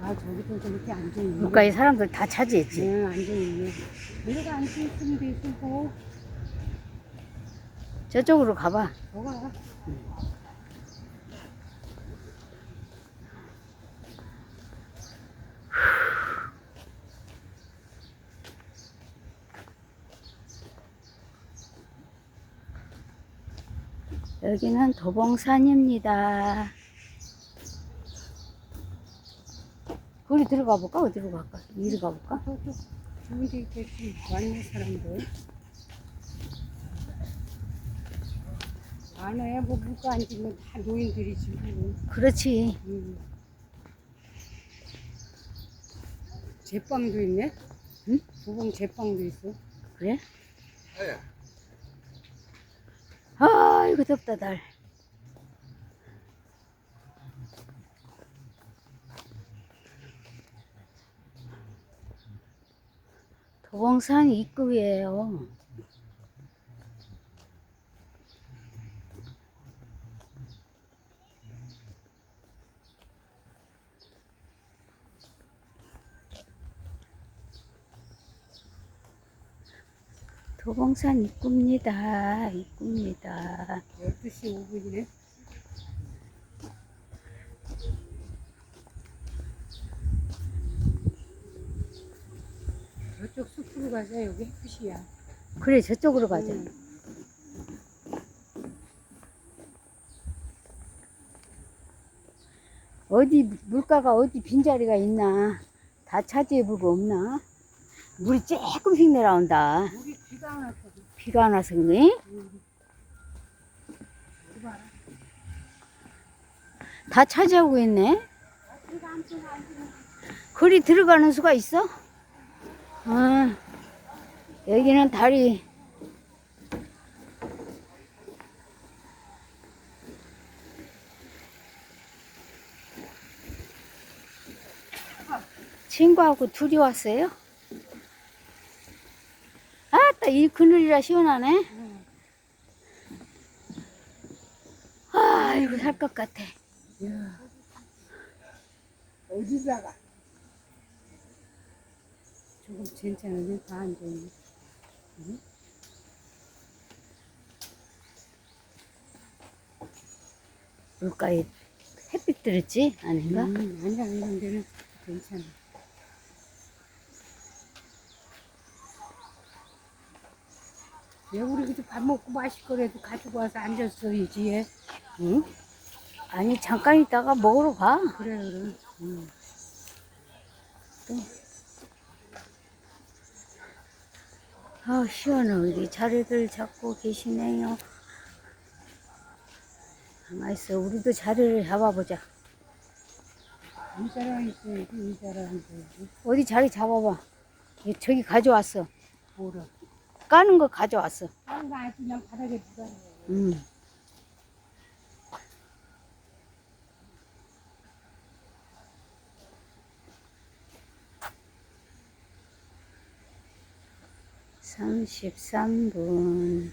아 저기도 저렇게 앉아있네 물가에 사람들 다 차지했지. 네 앉아있네 내가 앉아있으면 뭐 저쪽으로 가봐. 뭐가 여기는 도봉산입니다. 거기 들어가 볼까? 어디로 갈까? 이리 가볼까? 데 있겠지 왔네 사람들 안에 뭐 물가 앉으면 다 노인들이지 뭐. 그렇지. 음. 제빵도 있네? 응? 도봉 제빵도 있어. 그래? 아이고 덥다 달. 도봉산 입구예요. 도봉산 입구입니다. 입구입니다. 12시 5분이네. 저쪽 숲으로 가자. 여기 햇빛이야. 그래 저쪽으로 가자. 응. 어디 물가가 어디 빈자리가 있나? 다 차지해보고 없나? 물이 조금씩 내려온다. 물이 비가 안 왔거든. 비가 안 와서 그래? 응. 다 차지하고 있네. 쏘고. 거리 들어가는 수가 있어? 아, 여기는 다리. 친구하고 둘이 왔어요? 아따, 이 그늘이라 시원하네. 응. 아이고, 살 것 같아. 야. 어디다가? 조금 괜찮은데 다 앉아있 네. 물가에 햇빛 들었지? 아닌가? 음, 아니야, 이런 데는 괜찮아. 왜 우리 그밥 먹고 마실 거라도 가지고 와서 앉았어야지, 얘. 응? 아니, 잠깐 있다가 먹으러 가. 그래, 그래. 응. 아 시원해. 우리 자리를 잡고 계시네요. 가만있어. 우리도 자리를 잡아보자. 이 사람 있어야지 이 사람 있어야지 어디 자리 잡아봐. 저기 가져왔어. 뭐라? 까는 거 가져왔어. 다른 거 아직 그냥 바닥에 두가는 응. 음. 33분.